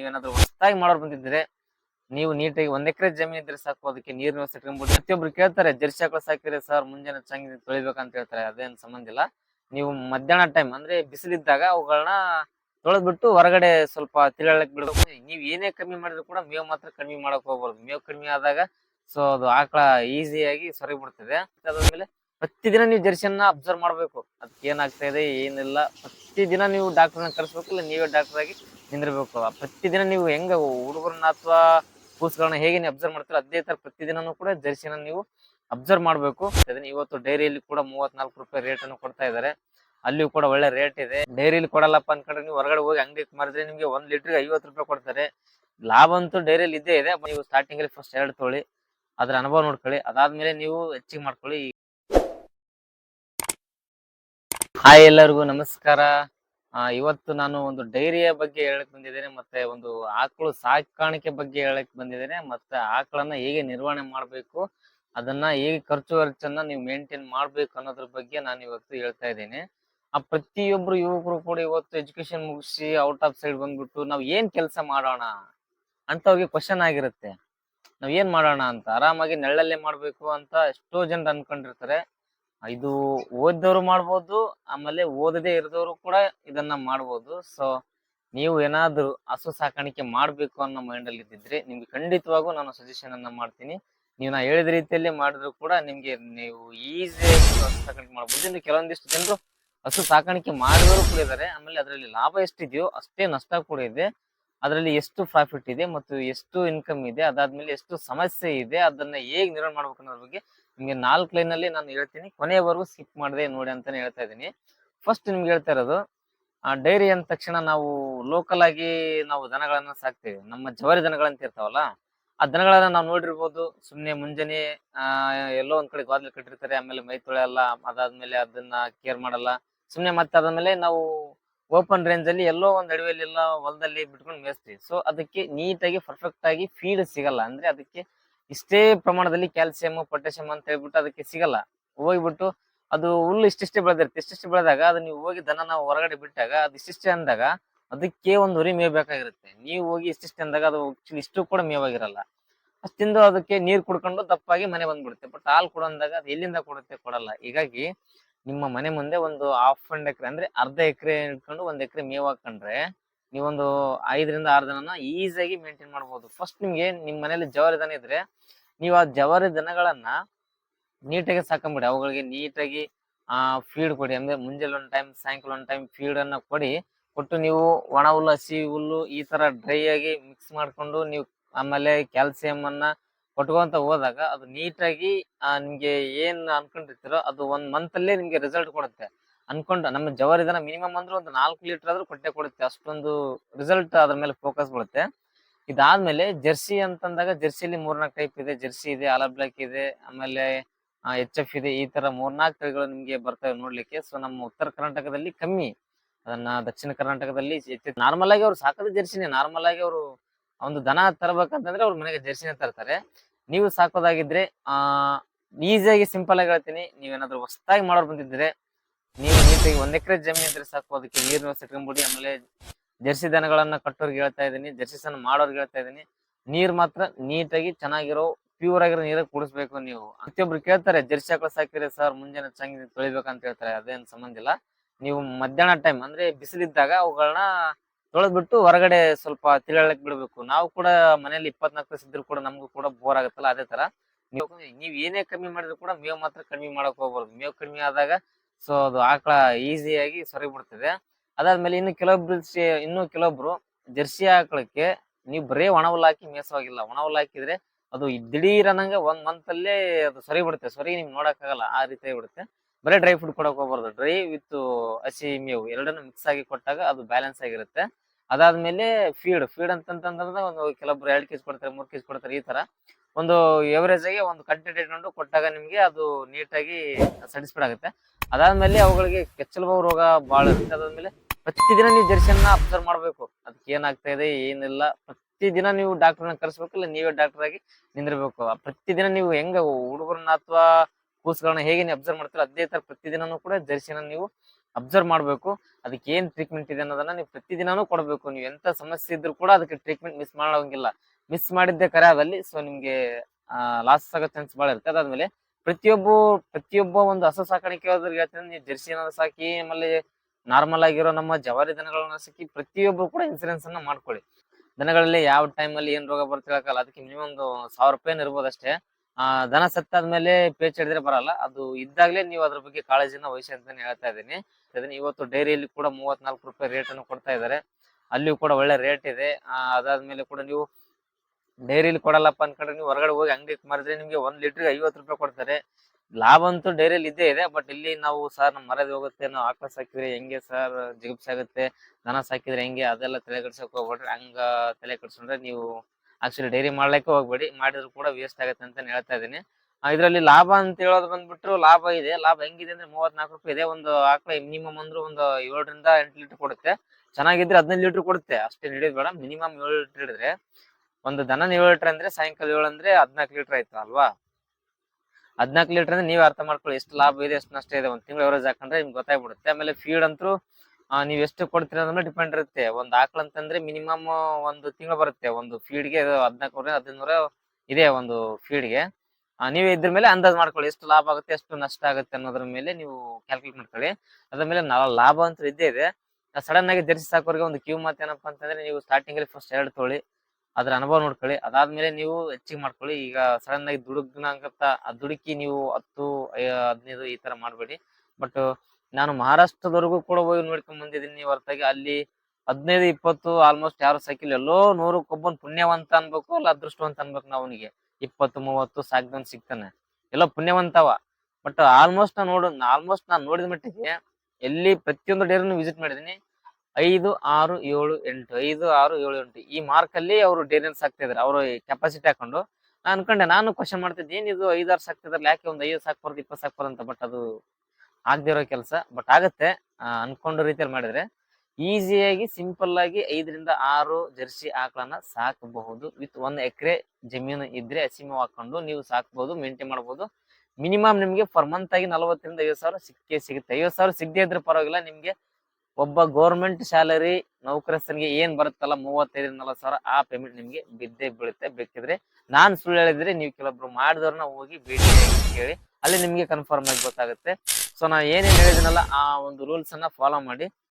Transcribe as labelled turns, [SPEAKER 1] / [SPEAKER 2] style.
[SPEAKER 1] ನೀವೇನಾದ್ರೂ ಹೊಸದಾಗಿ ಮಾಡೋರು ಬಂದಿದ್ರೆ ನೀವು ನೀಟಾಗಿ ಒಂದ್ ಎಕರೆ ಜಮೀನ್ ಇದ್ರೆ ಸಾಕು, ಅದಕ್ಕೆ ನೀರಿನ ವ್ಯವಸ್ಥೆ ಇಟ್ಕೊಂಡ್ಬಿಟ್ಟು ಪ್ರತಿಯೊಬ್ರು ಕೇಳ್ತಾರೆ, ಜರ್ಸಿ ಹಾಕಲು ಸಾಕಿದ್ರೆ ಸರ್ ಮುಂಜಾನೆ ಚೆನ್ನಾಗಿ ತೊಳಿಬೇಕಂತ ಹೇಳ್ತಾರೆ, ಅದೇನ್ ಸಂಬಂಧ ಇಲ್ಲ. ನೀವು ಮಧ್ಯಾಹ್ನ ಟೈಮ್ ಅಂದ್ರೆ ಬಿಸಿಲಿದ್ದಾಗ ಅವುಗಳನ್ನ ತೊಳೆದ್ಬಿಟ್ಟು ಹೊರಗಡೆ ಸ್ವಲ್ಪ ತಿಳಕ್ ಬಿಡ್ಬೇಕು. ನೀವ್ ಏನೇ ಕಮ್ಮಿ ಮಾಡಿದ್ರು ಕೂಡ ಮೇವು ಮಾತ್ರ ಕಡಿಮೆ ಮಾಡಕ್ ಹೋಗ್ಬಾರ್ದು. ಮೇವು ಕಡಿಮೆ ಆದಾಗ ಸೊ ಅದು ಆಕಳ ಈಸಿಯಾಗಿ ಸೊರಗಿ ಬಿಡ್ತದೆ. ಅದಾದ್ಮೇಲೆ ಪ್ರತಿದಿನ ನೀವು ಜರ್ಸಿಯನ್ನ ಅಬ್ಸರ್ವ್ ಮಾಡ್ಬೇಕು. ಅದಕ್ಕೆ ಏನಾಗ್ತಾ ಇದೆ, ಏನಿಲ್ಲ. ಪ್ರತಿದಿನ ನೀವು ಡಾಕ್ಟರ್ನ ಕರೆಸ್ಬೇಕು, ಇಲ್ಲ ನೀವೇ ಡಾಕ್ಟರ್ ಆಗಿ ನಿಂದಿರ್ಬೇಕು ಪ್ರತಿದಿನ ನೀವು ಹೆಂಗ ಹುಡುಗರನ್ನ ಅಥವಾ ಕೂಸ್ಗಳನ್ನ ಹೇಗೆ ನೀವು ಅಬ್ಸರ್ವ್ ಮಾಡ್ತೀರೋ ಅದೇ ತರ ಪ್ರತಿದಿನನೂ ಕೂಡ ಜರ್ಸಿನ ನೀವು ಅಬ್ಸರ್ವ್ ಮಾಡ್ಬೇಕು. ಅದನ್ನ ಇವತ್ತು ಡೈರಿಯಲ್ಲಿ ಕೂಡ ಮೂವತ್ನಾಲ್ಕು ರೂಪಾಯಿ ರೇಟ್ ಅನ್ನು ಕೊಡ್ತಾ ಇದ್ದಾರೆ. ಅಲ್ಲಿಯೂ ಕೂಡ ಒಳ್ಳೆ ರೇಟ್ ಇದೆ. ಡೈರಿಲಿ ಕೊಡಲ್ಲಪ್ಪ ಅನ್ಕೊಂಡ್ರೆ ನೀವು ಹೊರಗಡೆ ಹೋಗಿ ಅಂಗಡಿ ಮಾರಿದ್ರೆ ನಿಮ್ಗೆ ಒಂದ್ ಲೀಟರ್ಗೆ ಐವತ್ತು ರೂಪಾಯಿ ಕೊಡ್ತಾರೆ. ಲಾಭ ಅಂತೂ ಡೈರಿಯಲ್ಲಿ ಇದ್ದೇ ಇದೆ ನೀವು ಸ್ಟಾರ್ಟಿಂಗ್ ಅಲ್ಲಿ ಫಸ್ಟ್ ಎರಡು ತೊಳಿ. ಅದ್ರ ಅನುಭವ ನೋಡ್ಕೊಳ್ಳಿ. ಅದಾದ್ಮೇಲೆ ನೀವು ಹೆಚ್ಚಿಗೆ ಮಾಡ್ಕೊಳ್ಳಿ. ಹಾಯ್ ಎಲ್ಲರಿಗೂ, ನಮಸ್ಕಾರ. ಆ, ಇವತ್ತು ನಾನು ಒಂದು ಡೈರಿಯ ಬಗ್ಗೆ ಹೇಳಕ್ ಬಂದಿದ್ದೇನೆ ಮತ್ತೆ ಒಂದು ಆಕಳು ಸಾಕಾಣಿಕೆ ಬಗ್ಗೆ ಹೇಳಕ್ ಬಂದಿದ್ದೇನೆ ಮತ್ತೆ ಆಕಳನ್ನ ಹೇಗೆ ನಿರ್ವಹಣೆ ಮಾಡ್ಬೇಕು ಅದನ್ನ ಹೇಗೆ ಖರ್ಚು ವೆಚ್ಚನ್ನ ನೀವು ಮೇಂಟೈನ್ ಮಾಡ್ಬೇಕು ಅನ್ನೋದ್ರ ಬಗ್ಗೆ ನಾನು ಇವತ್ತು ಹೇಳ್ತಾ ಇದ್ದೇನೆ. ಆ ಪ್ರತಿಯೊಬ್ರು ಯುವಕರು ಕೂಡ ಇವತ್ತು ಎಜುಕೇಶನ್ ಮುಗಿಸಿ ಔಟ್ ಆಫ್ ಸೈಡ್ ಬಂದ್ಬಿಟ್ಟು ನಾವ್ ಏನ್ ಕೆಲಸ ಮಾಡೋಣ ಅಂತ ಹೋಗಿ ಕ್ವಶನ್ ಆಗಿರುತ್ತೆ. ನಾವ್ ಏನ್ ಮಾಡೋಣ ಅಂತ ಆರಾಮಾಗಿ ನೆಳ್ಳಲ್ಲೇ ಮಾಡ್ಬೇಕು ಅಂತ ಎಷ್ಟೋ ಜನರು ಅನ್ಕೊಂಡಿರ್ತಾರೆ. ಇದು ಓದಿದವರು ಮಾಡ್ಬೋದು, ಆಮೇಲೆ ಓದದೇ ಇರದವರು ಕೂಡ ಇದನ್ನ ಮಾಡ್ಬೋದು. ಸೊ ನೀವು ಏನಾದ್ರು ಹಸು ಸಾಕಾಣಿಕೆ ಮಾಡಬೇಕು ಅನ್ನೋ ಮೈಂಡ್ ಅಲ್ಲಿ ಇದ್ದಿದ್ರೆ ನಿಮ್ಗೆ ಖಂಡಿತವಾಗೂ ನಾನು ಸಜೆಷನ್ ಅನ್ನ ಮಾಡ್ತೀನಿ. ನೀವು ನಾ ಹೇಳಿದ ರೀತಿಯಲ್ಲಿ ಮಾಡಿದ್ರು ಕೂಡ ನಿಮ್ಗೆ ನೀವು ಈಸಿಯಾಗಿ ಹಸು ಸಾಕಾಣಿಕೆ ಮಾಡ್ಬೋದು. ಇನ್ನು ಕೆಲವೊಂದಿಷ್ಟು ಜನರು ಹಸು ಸಾಕಾಣಿಕೆ ಮಾಡಿದವರು ಕೂಡ ಇದ್ದಾರೆ ಆಮೇಲೆ ಅದರಲ್ಲಿ ಲಾಭ ಎಷ್ಟಿದೆಯೋ ಅಷ್ಟೇ ನಷ್ಟ ಕೂಡ ಇದೆ. ಅದರಲ್ಲಿ ಎಷ್ಟು ಪ್ರಾಫಿಟ್ ಇದೆ ಮತ್ತು ಎಷ್ಟು ಇನ್ಕಮ್ ಇದೆ, ಅದಾದ್ಮೇಲೆ ಎಷ್ಟು ಸಮಸ್ಯೆ ಇದೆ, ಅದನ್ನ ಹೇಗೆ ನಿರ್ವಹಣೆ ಮಾಡ್ಬೇಕು ಅನ್ನೋದ್ರ ಬಗ್ಗೆ ನಿಮ್ಗೆ ನಾಲ್ಕು ಲೈನ್ ಅಲ್ಲಿ ನಾನು ಹೇಳ್ತೀನಿ. ಕೊನೆಯವರೆಗೂ ಸ್ಕಿಪ್ ಮಾಡದೆ ನೋಡಿ ಅಂತಾನೆ ಹೇಳ್ತಾ ಇದ್ದೀನಿ. ಫಸ್ಟ್ ನಿಮ್ಗೆ ಹೇಳ್ತಾ ಇರೋದು, ಆ ಡೈರಿ ಅಂದ ತಕ್ಷಣ ನಾವು ಲೋಕಲ್ ಆಗಿ ನಾವು ದನಗಳನ್ನ ಸಾಕ್ತೇವೆ. ನಮ್ಮ ಜವಾರಿ ದನಗಳಂತ ಇರ್ತಾವಲ್ಲ, ಆ ದನಗಳನ್ನ ನಾವು ನೋಡಿರ್ಬೋದು. ಸುಮ್ಮನೆ ಮುಂಜಾನೆ, ಆ, ಎಲ್ಲೋ ಒಂದ್ ಕಡೆ ಗಾದ್ಲು ಕಟ್ಟಿರ್ತಾರೆ, ಆಮೇಲೆ ಮೈ ತೊಳೆಯಲ್ಲ ಅದಾದ್ಮೇಲೆ ಅದನ್ನ ಕೇರ್ ಮಾಡಲ್ಲ. ಸುಮ್ಮನೆ ಮತ್ತೆ ಅದಾದ್ಮೇಲೆ ನಾವು ಓಪನ್ ರೇಂಜ್ ಅಲ್ಲಿ ಎಲ್ಲೋ ಒಂದ್ ಅಡವಿಯಲ್ಲಿ ಎಲ್ಲ ಹೊಲದಲ್ಲಿ ಬಿಟ್ಕೊಂಡು ಮೇಯಿಸ್ತೀವಿ. ಸೊ ಅದಕ್ಕೆ ನೀಟಾಗಿ ಪರ್ಫೆಕ್ಟ್ ಆಗಿ ಫೀಡ್ ಸಿಗಲ್ಲ. ಅಂದ್ರೆ ಅದಕ್ಕೆ ಇಷ್ಟೇ ಪ್ರಮಾಣದಲ್ಲಿ ಕ್ಯಾಲ್ಸಿಯಂ ಪೊಟ್ಯಾಸಿಯಂ ಅಂತ ಹೇಳ್ಬಿಟ್ಟು ಅದಕ್ಕೆ ಸಿಗಲ್ಲ. ಹೋಗ್ಬಿಟ್ಟು ಅದು ಹುಲ್ಲು ಇಷ್ಟಿಷ್ಟೇ ಬೆಳೆದಿರುತ್ತೆ. ಇಷ್ಟಿಷ್ಟು ಬೆಳೆದಾಗ ಅದು ನೀವು ಹೋಗಿ ದನ ನಾವು ಹೊರಗಡೆ ಬಿಟ್ಟಾಗ ಅದು ಇಷ್ಟಿಷ್ಟೇ ಅಂದಾಗ ಅದಕ್ಕೆ ಒಂದು ಹೊರಿ ಮೇಯ್ಬೇಕಾಗಿರುತ್ತೆ ನೀವು ಹೋಗಿ ಇಷ್ಟಿಷ್ಟೇ ಅಂದಾಗ ಅದು ಇಷ್ಟು ಕೂಡ ಮೇವಾಗಿರಲ್ಲ ಅಷ್ಟಿಂದು ಅದಕ್ಕೆ ನೀರು ಕುಡ್ಕೊಂಡು ದಪ್ಪಾಗಿ ಮನೆ ಬಂದ್ಬಿಡುತ್ತೆ. ಬಟ್ ಹಾಲು ಕೊಡೋ ಅಂದಾಗ ಅದು ಎಲ್ಲಿಂದ ಕೊಡುತ್ತೆ ಕೊಡಲ್ಲ. ಹೀಗಾಗಿ ನಿಮ್ಮ ಮನೆ ಮುಂದೆ ಒಂದು ಹಾಫ್ ಅಂಡ್ ಎಕರೆ ಅಂದ್ರೆ ಅರ್ಧ ಎಕರೆ ಇಟ್ಕೊಂಡು ಒಂದ್ ಎಕರೆ ಮೇವು ಹಾಕೊಂಡ್ರೆ ನೀವೊಂದು ಐದರಿಂದ ಆರು ದನನ ಈಸಿಯಾಗಿ ಮೇಂಟೈನ್ ಮಾಡ್ಬೋದು. ಫಸ್ಟ್ ನಿಮಗೆ ನಿಮ್ಮ ಮನೇಲಿ ಜವಾರಿ ದನ ಇದ್ರೆ ನೀವು ಆ ಜವಾರಿ ದನಗಳನ್ನ ನೀಟಾಗಿ ಸಾಕೊಂಬಿಡಿ. ಅವುಗಳಿಗೆ ನೀಟಾಗಿ, ಆ ಫೀಡ್ ಕೊಡಿ. ಅಂದ್ರೆ ಮುಂಜಾನೆ ಒಂದ್ ಟೈಮ್ ಸಾಯಂಕಾಲ ಒಂದ್ ಟೈಮ್ ಫೀಡ್ ಅನ್ನ ಕೊಡಿ. ಕೊಟ್ಟು ನೀವು ಒಣ ಹುಲ್ಲು, ಹಸಿ ಹುಲ್ಲು ಈ ತರ ಡ್ರೈ ಆಗಿ ಮಿಕ್ಸ್ ಮಾಡ್ಕೊಂಡು ನೀವು ಆಮೇಲೆ ಕ್ಯಾಲ್ಸಿಯಂ ಅನ್ನ ಕೊಟ್ಕೊಂತ ಹೋದಾಗ ಅದು ನೀಟಾಗಿ ನಿಮ್ಗೆ ಏನ್ ಅನ್ಕೊಂಡಿರ್ತೀರೋ ಅದು ಒಂದ್ ಮಂತ್ ಅಲ್ಲೇ ನಿಮ್ಗೆ ರಿಸಲ್ಟ್ ಕೊಡುತ್ತೆ. ಅನ್ಕೊಂಡ ನಮ್ಮ ಜವಾರಿ ಇದನ್ನ ಮಿನಿಮಮ್ ಅಂದ್ರೆ ಒಂದು ನಾಲ್ಕು ಲೀಟರ್ ಆದ್ರೂ ಕೊಟ್ಟೆ ಕೊಡುತ್ತೆ. ಅಷ್ಟೊಂದು ರಿಸಲ್ಟ್ ಅದ್ರ ಮೇಲೆ ಫೋಕಸ್ ಬರುತ್ತೆ ಇದಾದ್ಮೇಲೆ ಜರ್ಸಿ ಅಂತಂದಾಗ ಜರ್ಸಿಲಿ ಮೂರ್ನಾಲ್ಕು ಟೈಪ್ ಇದೆ. ಜರ್ಸಿ ಇದೆ, ಆಲ ಬ್ಲಾಕ್ ಇದೆ, ಆಮೇಲೆ ಎಚ್ ಎಫ್ ಇದೆ. ಈ ತರ ಮೂರ್ನಾಲ್ಕು ತಳಿಗಳು ನಿಮ್ಗೆ ಬರ್ತವೆ ನೋಡ್ಲಿಕ್ಕೆ. ಸೊ ನಮ್ಮ ಉತ್ತರ ಕರ್ನಾಟಕದಲ್ಲಿ ಕಮ್ಮಿ. ಅದನ್ನ ದಕ್ಷಿಣ ಕರ್ನಾಟಕದಲ್ಲಿ ನಾರ್ಮಲ್ ಆಗಿ ಅವ್ರು ಸಾಕೋದು ಜರ್ಸಿನೇ. ನಾರ್ಮಲ್ ಆಗಿ ಅವರು ಒಂದು ದನ ತರಬೇಕಂತಂದ್ರೆ ಅವ್ರ ಮನೆಗೆ ಜರ್ಸಿನೇ ತರ್ತಾರೆ. ನೀವು ಸಾಕೋದಾಗಿದ್ರೆ, ಆ ಈಸಿಯಾಗಿ ಸಿಂಪಲ್ ಆಗಿ ಹೇಳ್ತೀನಿ. ನೀವೇನಾದ್ರೂ ಹೊಸದಾಗಿ ಮಾಡೋರು ಬಂದಿದ್ರೆ ನೀವು ನೀಟಾಗಿ ಒಂದ್ ಎಕರೆ ಜಮೀನ್ ಇದ್ರೆ ಸಾಕು, ಅದಕ್ಕೆ ನೀರಿನ ವ್ಯವಸ್ಥೆ ಇಟ್ಕೊಂಡ್ಬಿಡಿ ಆಮೇಲೆ ಜರ್ಸಿ ದನಗಳನ್ನ ಕಟ್ಟೋರ್ಗೆ ಹೇಳ್ತಾ ಇದೀನಿ, ಜರ್ಸಿ ಸಣ್ಣ ಮಾಡೋರ್ಗೆ ಹೇಳ್ತಾ ಇದೀನಿ. ನೀರ್ ಮಾತ್ರ ನೀಟಾಗಿ ಚೆನ್ನಾಗಿರೋ ಪ್ಯೂರ್ ಆಗಿರೋ ನೀರಾಗ ಕುಡಿಸ್ಬೇಕು ನೀವು. ಪ್ರತಿಯೊಬ್ರು ಕೇಳ್ತಾರೆ, ಜರ್ಸಿ ಹಾಕೋ ಸಾಕಿದ್ರೆ ಸರ್, ಮುಂಜಾನೆ ಚೆನ್ನಾಗಿ ತೊಳಿಬೇಕಂತ ಹೇಳ್ತಾರೆ, ಅದೇನ್ ಸಂಬಂಧ ಇಲ್ಲ. ನೀವು ಮಧ್ಯಾಹ್ನ ಟೈಮ್ ಅಂದ್ರೆ ಬಿಸಿಲಿದ್ದಾಗ ಅವುಗಳನ್ನ ತೊಳೆದ್ಬಿಟ್ಟು ಹೊರಗಡೆ ಸ್ವಲ್ಪ ತಿಳಕ್ ಬಿಡ್ಬೇಕು. ನಾವು ಕೂಡ ಮನೇಲಿ ಇಪ್ಪತ್ನಾಲ್ಕು ತಾಸು ಇದ್ರು ಕೂಡ ನಮಗೂ ಕೂಡ ಬೋರ್ ಆಗುತ್ತಲ್ಲ, ಅದೇ ತರ. ನೀವು ನೀವ್ ಏನೇ ಕಮ್ಮಿ ಮಾಡಿದ್ರು ಕೂಡ ಮೇವು ಮಾತ್ರ ಕಡಿಮೆ ಮಾಡಕ್ ಹೋಗ್ಬಾರ್ದು. ಮೇವು ಕಡಿಮೆ ಆದಾಗ ಸೊ ಅದು ಆಕಳ ಈಸಿಯಾಗಿ ಸರಿ ಬಿಡ್ತದೆ ಅದಾದ್ಮೇಲೆ ಇನ್ನು ಕೆಲವೊಬ್ರು ಇನ್ನು ಕೆಲವೊಬ್ರು ಜರ್ಸಿ ಆಕಳಕ್ಕೆ ನೀವು ಬರೇ ಒಣವಲ್ ಹಾಕಿ ಮೇಸವಾಗಿಲ್ಲ. ಒಣವಲ್ ಹಾಕಿದ್ರೆ ಅದು ದಿಢೀರ್ ಅನ್ನಂಗೆ ಒಂದ್ ಮಂತ್ ಅಲ್ಲೇ ಅದು ಸರಿ ಬಿಡುತ್ತೆ ಸರಿ, ನಿಮ್ಗೆ ನೋಡಕ್ ಆಗಲ್ಲ ಆ ರೀತಿ ಬಿಡುತ್ತೆ ಬರೇ ಡ್ರೈ ಫುಡ್ ಕೊಡಕ್ ಹೋಗ್ಬಾರ್ದು. ಡ್ರೈ ವಿತ್ ಹಸಿ ಮೇವು, ಎರಡನ್ನು ಮಿಕ್ಸ್ ಆಗಿ ಕೊಟ್ಟಾಗ ಅದು ಬ್ಯಾಲೆನ್ಸ್ ಆಗಿರುತ್ತೆ. ಅದಾದ್ಮೇಲೆ ಫೀಡ್ ಫೀಡ್ ಅಂತಂತಂದ್ರೆ ಒಂದು ಕೆಲವೊಬ್ರು ಎರಡ್ ಕೆಜಿ ಕೊಡ್ತಾರೆ, ಮೂರ್ ಕೆಜಿ ಕೊಡ್ತಾರೆ, ಈ ತರ. ಒಂದು ಎವರೇಜ್ ಆಗಿ ಒಂದು ಕಂಟೆಂಟ್ ಇಟ್ಕೊಂಡು ಕೊಟ್ಟಾಗ ನಿಮ್ಗೆ ಅದು ನೀಟಾಗಿ ಸ್ಯಾಟಿಸ್ಫೈಡ್ ಆಗುತ್ತೆ. ಅದಾದ್ಮೇಲೆ ಅವುಗಳಿಗೆ ಕೆಚ್ಚಲುಬಾವು ರೋಗ ಬಹಳ ಇರುತ್ತೆ. ಅದಾದ್ಮೇಲೆ ಪ್ರತಿದಿನ ನೀವು ಜರ್ಸಿಯನ್ನ ಅಬ್ಸರ್ವ್ ಮಾಡ್ಬೇಕು. ಅದಕ್ಕೆ ಏನಾಗ್ತಾ ಇದೆ, ಏನಿಲ್ಲ. ಪ್ರತಿದಿನ ನೀವು ಡಾಕ್ಟರ್ನ ಕರೆಸ್ಬೇಕು ಇಲ್ಲ, ನೀವೇ ಡಾಕ್ಟರ್ ಆಗಿ ನಿಂದಿರ್ಬೇಕು. ಪ್ರತಿದಿನ ನೀವು ಹೆಂಗ ಹುಡುಗರನ್ನ ಅಥವಾ ಕೂಸ್ಗಳನ್ನ ಹೇಗೆ ನೀವು ಅಬ್ಸರ್ವ್ ಮಾಡ್ತೀರ ಅದೇ ತರ ಪ್ರತಿದಿನನೂ ಕೂಡ ಜರ್ಸಿನ ನೀವು ಅಬ್ಸರ್ವ್ ಮಾಡ್ಬೇಕು. ಅದಕ್ಕೆ ಏನ್ ಟ್ರೀಟ್ಮೆಂಟ್ ಇದೆ ಅನ್ನೋದನ್ನ ನೀವು ಪ್ರತಿದಿನಾನು ಕೊಡಬೇಕು. ನೀವು ಎಂತ ಸಮಸ್ಯೆ ಇದ್ರೂ ಕೂಡ ಅದಕ್ಕೆ ಟ್ರೀಟ್ಮೆಂಟ್ ಮಿಸ್ ಮಾಡೋಂಗಿಲ್ಲ. ಮಿಸ್ ಮಾಡಿದ್ದೆ ಕರೆ ಅದಲ್ಲಿ ಸೊ ನಿಮ್ಗೆ ಲಾಸ್ ಆಗೋ ಚಾನ್ಸ್ ಬಹಳ ಇರುತ್ತೆ. ಅದಾದ್ಮೇಲೆ ಪ್ರತಿಯೊಬ್ಬ ಪ್ರತಿಯೊಬ್ಬ ಒಂದು ಹಸು ಸಾಕಾಣಿಕೆ ಹೇಳ್ತೀನಿ ನೀವು ಜೆರ್ಸಿ ಏನಾದ್ರು ಸಾಕಿ, ಆಮೇಲೆ ನಾರ್ಮಲ್ ಆಗಿರೋ ನಮ್ಮ ಜವಾರಿ ದನಗಳನ್ನ ಸಾಕಿ, ಪ್ರತಿಯೊಬ್ಬರು ಕೂಡ ಇನ್ಸೂರೆನ್ಸ್ ಅನ್ನ ಮಾಡ್ಕೊಳ್ಳಿ. ದನಗಳಲ್ಲಿ ಯಾವ ಟೈಮ್ ಅಲ್ಲಿ ಏನ್ ರೋಗ ಬರ್ತಿರಕಲ್ಲ ಅದಕ್ಕೆ ಮಿನಿಮಮ್ ಒಂದು ಸಾವಿರ ರೂಪಾಯಿ ಇರ್ಬೋದು ಅಷ್ಟೇ. ಆ, ದನ ಸತ್ತಾದ್ಮೇಲೆ ಪೇಚ್ ಹಿಡಿದ್ರೆ ಬರಲ್ಲ, ಅದು ಇದ್ದಾಗಲೇ ನೀವು ಅದ್ರ ಬಗ್ಗೆ ಕಾಳಜಿನ ವಹಿಸಿ ಅಂತಾನೆ ಹೇಳ್ತಾ ಇದ್ದೀನಿ. ಅದನ್ನ ಇವತ್ತು ಡೈರಿಯಲ್ಲಿ ಕೂಡ ಮೂವತ್ನಾಲ್ಕು ರೂಪಾಯಿ ರೇಟ್ ಅನ್ನು ಕೊಡ್ತಾ ಇದ್ದಾರೆ. ಅಲ್ಲಿಯೂ ಕೂಡ ಒಳ್ಳೆ ರೇಟ್ ಇದೆ. ಅದಾದ್ಮೇಲೆ ಕೂಡ ನೀವು ಡೈರಿಲಿ ಕೊಡಲ್ಲಪ್ಪ ಅನ್ಕೊಂಡ್ರೆ ನೀವು ಹೊರಗಡೆ ಹೋಗಿ ಅಂಗಡಿ ಮಾರಿದ್ರೆ ನಿಮಗೆ ಒಂದ್ ಲೀಟರ್ ಐವತ್ತು ರೂಪಾಯಿ ಕೊಡ್ತಾರೆ. ಲಾಭ ಅಂತೂ ಡೈರಿಯಲ್ಲಿ ಇದ್ದೇ ಇದೆ ಬಟ್ ಇಲ್ಲಿ ನಾವು ಸರ್ ನಮ್ಮ ಮರದ ಹೋಗುತ್ತೆ, ನಾವು ಆಕಳ ಸಾಕಿದ್ರೆ ಹೆಂಗೆ ಸರ್ ಜಿಗುಪ್ಸ್ ಆಗುತ್ತೆ, ದನ ಸಾಕಿದ್ರೆ ಹೆಂಗೆ ಅದೆಲ್ಲ ತಲೆ ಕಡ್ಸಕ್ ಹೋಗ್ಬೇಡ್ರಿ ಹಂಗ ತಲೆ ಕಡ್ಸ್ಕೊಂಡ್ರೆ ನೀವು ಆಕ್ಚುಲಿ ಡೈರಿ ಮಾಡ್ಲಿಕ್ಕೆ ಹೋಗ್ಬೇಡಿ, ಮಾಡಿದ್ರು ಕೂಡ ವೇಸ್ಟ್ ಆಗುತ್ತೆ ಅಂತ ಹೇಳ್ತಾ ಇದ್ದೀನಿ. ಇದರಲ್ಲಿ ಲಾಭ ಅಂತ ಹೇಳೋದು ಬಂದ್ಬಿಟ್ಟು ಲಾಭ ಇದೆ, ಲಾಭ ಹೆಂಗಿದೆ ಅಂದ್ರೆ ಮೂವತ್ನಾಲ್ಕು ರೂಪಾಯಿ ಇದೆ, ಒಂದು ಆಕಳ ಮಿನಿಮಮ್ ಅಂದ್ರೆ ಒಂದು ಏಳರಿಂದ ಎಂಟು ಲೀಟರ್ ಕೊಡುತ್ತೆ. ಚೆನ್ನಾಗಿದ್ರೆ ಹದಿನೈದು ಲೀಟರ್ ಕೊಡುತ್ತೆ ಅಷ್ಟೇ ಹಿಡಿಯೋದು ಬೇಡ ಮಿನಿಮಮ್ ಏಳು ಲೀಟರ್ ಹಿಡಿದ್ರೆ. ಒಂದು ದನ ನೀವು ಲೀಟರ್ ಅಂದ್ರೆ ಸಾಯಂಕಾಲ ಏಳು ಅಂದ್ರೆ ಹದಿನಾಲ್ಕು ಲೀಟರ್ ಆಯ್ತು ಅಲ್ವಾ? ಹದಿನಾಲ್ಕು ಲೀಟರ್ ಅಂದ್ರೆ ನೀವು ಅರ್ಥ ಮಾಡ್ಕೊಳ್ಳಿ, ಎಷ್ಟು ಲಾಭ ಇದೆ, ಎಷ್ಟು ನಷ್ಟ ಇದೆ, ಒಂದ್ ತಿಂಗಳು ಎವರೇಜ್ ಹಾಕೊಂಡ್ರೆ ನಿಮ್ಗೆ ಗೊತ್ತಾಗ್ಬಿಡುತ್ತೆ. ಆಮೇಲೆ ಫೀಡ್ ಅಂತೂ ನೀವ್ ಎಷ್ಟು ಕೊಡ್ತೀರ ಅಂದ್ರೆ ಡಿಪೆಂಡ್ ಇರುತ್ತೆ. ಒಂದ್ ಆಕಳು ಅಂತಂದ್ರೆ ಮಿನಿಮಮ್ ಒಂದು ತಿಂಗಳು ಬರುತ್ತೆ. ಒಂದು ಫೀಡ್ಗೆ ಹದಿನಾಲ್ಕು ಹದಿನೂರ ಇದೆ ಒಂದು ಫೀಡ್ಗೆ ನೀವೇ ಇದ್ರ ಮೇಲೆ ಅಂದಾಜು ಮಾಡ್ಕೊಳ್ಳಿ, ಎಷ್ಟು ಲಾಭ ಆಗುತ್ತೆ, ಎಷ್ಟು ನಷ್ಟ ಆಗುತ್ತೆ ಅನ್ನೋದ್ರ ಮೇಲೆ ನೀವು ಕ್ಯಾಲ್ಕುಲೇಟ್ ಮಾಡ್ಕೊಳ್ಳಿ. ಅದ್ರ ಮೇಲೆ ಲಾಭ ಅಂತ ಇದ್ದೇ ಇದೆ. ಸಡನ್ ಆಗಿ ಜರ್ಸಿ ಸಾಕೋರಿಗೆ ಒಂದು ಕ್ಯೂ ಮಾತೇನಪ್ಪ ಅಂತಂದ್ರೆ ನೀವು ಸ್ಟಾರ್ಟಿಂಗ್ ಅಲ್ಲಿ ಫಸ್ಟ್ ಎರಡು ತೊಗೊಳ್ಳಿ ಅದ್ರ ಅನುಭವ ನೋಡ್ಕೊಳ್ಳಿ. ಅದಾದ್ಮೇಲೆ ನೀವು ಹೆಚ್ಚಿಗೆ ಮಾಡ್ಕೊಳ್ಳಿ. ಈಗ ಸಡನ್ ಆಗಿ ದುಡುಗ್ನಂಗತ್ತ ಆ ದುಡುಕಿ ನೀವು ಹತ್ತು ಹದಿನೈದು ಈ ತರ ಮಾಡ್ಬೇಡಿ. ಬಟ್ ನಾನು ಮಹಾರಾಷ್ಟ್ರದವರೆಗೂ ಕೂಡ ಹೋಗಿ ನೋಡ್ಕೊಂಡ್ ಬಂದಿದ್ದೀನಿ. ಹೊರತಾಗಿ ಅಲ್ಲಿ ಹದಿನೈದು, ಇಪ್ಪತ್ತು, ಆಲ್ಮೋಸ್ಟ್ ಯಾರು ಸೈಕಲ್ ಎಲ್ಲೋ ನೂರಕ್ಕೊಬ್ಬನ್ ಪುಣ್ಯವಂತ ಅನ್ಬೇಕು, ಅಲ್ಲ ಅದೃಷ್ಟವಂತ ಅನ್ಬೇಕು ನಾವು ಅವನಿಗೆ. ಇಪ್ಪತ್ತು, ಮೂವತ್ತು ಸಾಕ್ದನ್ ಸಿಗ್ತಾನೆ. ಎಲ್ಲೋ ಪುಣ್ಯವಂತವ ಬಟ್ ಆಲ್ಮೋಸ್ಟ್ ನಾ ನೋಡ್, ಆಲ್ಮೋಸ್ಟ್ ನಾನು ನೋಡಿದ ಮಟ್ಟಿಗೆ ಎಲ್ಲಿ ಪ್ರತಿಯೊಂದು ಡೇರನ್ನು ವಿಸಿಟ್ ಮಾಡಿದೀನಿ. ಐದು, ಆರು, ಏಳು, ಎಂಟು, ಐದು, ಆರು, ಏಳು, ಎಂಟು. ಈ ಮಾರ್ಕ್ ಅಲ್ಲಿ ಅವರು ಡೇರಿಯನ್ಸ್ ಆಗ್ತಿದ್ರು ಅವರು ಕೆಪಾಸಿಟಿ ಹಾಕೊಂಡು. ನಾನು ಅನ್ಕೊಂಡೆ, ನಾನು ಕ್ವಶನ್ ಮಾಡ್ತಿದ್ದೆ ಏನಿದು ಐದಾರು ಸಾಕ್ತಿದ್ರಲ್ಲ ಯಾಕೆ ಒಂದು ಐದು ಸಾಕ್ಬಾರ್ದು, ಇಪ್ಪತ್ತು ಸಾಕ್ಬಾರ್ದು ಅಂತ? ಬಟ್ ಅದು ಆಗದಿರೋ ಕೆಲಸ. ಬಟ್ ಆಗುತ್ತೆ. ಅನ್ಕೊಂಡ ರೀತಿಯಲ್ಲಿ ಮಾಡಿದ್ರೆ ಈಸಿಯಾಗಿ ಸಿಂಪಲ್ ಆಗಿ ಐದರಿಂದ ಆರು ಜರ್ಸಿ ಆಕಳನ್ನ ಸಾಕಬಹುದು. ವಿತ್ ಒಂದ್ ಎಕರೆ ಜಮೀನು ಇದ್ರೆ ಹಸಿಮೆ ಹಾಕೊಂಡು ನೀವು ಸಾಕ್ಬಹುದು ಮೇಂಟೈನ್ ಮಾಡಬಹುದು. ಮಿನಿಮಮ್ ನಿಮಗೆ ಪರ್ ಮಂತ್ ಆಗಿ ನಲವತ್ತರಿಂದ ಐವತ್ತು ಸಾವಿರ ಸಿಕ್ಕೇ ಸಿಗುತ್ತೆ. ಐವತ್ತು ಸಾವಿರ ಸಿಗದೇ ಇದ್ರೆ ಪರವಾಗಿಲ್ಲ. ನಿಮ್ಗೆ ಒಬ್ಬ ಗೌರ್ಮೆಂಟ್ ಸ್ಯಾಲರಿ ನೌಕರಸ್ಥನಿಗೆ ಏನ್ ಬರುತ್ತಲ್ಲ ಮೂವತ್ತೈದು, ನಲವತ್ತು ಸಾವಿರ, ಆ ಪೇಮೆಂಟ್ ನಿಮ್ಗೆ ಬಿದ್ದೇ ಬೀಳುತ್ತೆ. ಬೇಕಿದ್ರೆ ನಾನ್ ಸುಳ್ಳು ಹೇಳಿದ್ರೆ ನೀವು ಕೆಲವೊಬ್ರು ಮಾಡಿದವ್ರನ್ನ ಹೋಗಿ ಭೇಟಿ ಕೇಳಿ, ಅಲ್ಲಿ ನಿಮ್ಗೆ ಕನ್ಫರ್ಮ್ ಆಗಿ ಗೊತ್ತಾಗುತ್ತೆ. ಸೊ ನಾ ಏನೇನ್ ಹೇಳಿದಿನಲ್ಲ, ಆ ಒಂದು ರೂಲ್ಸ್ ಅನ್ನ ಫಾಲೋ ಮಾಡಿ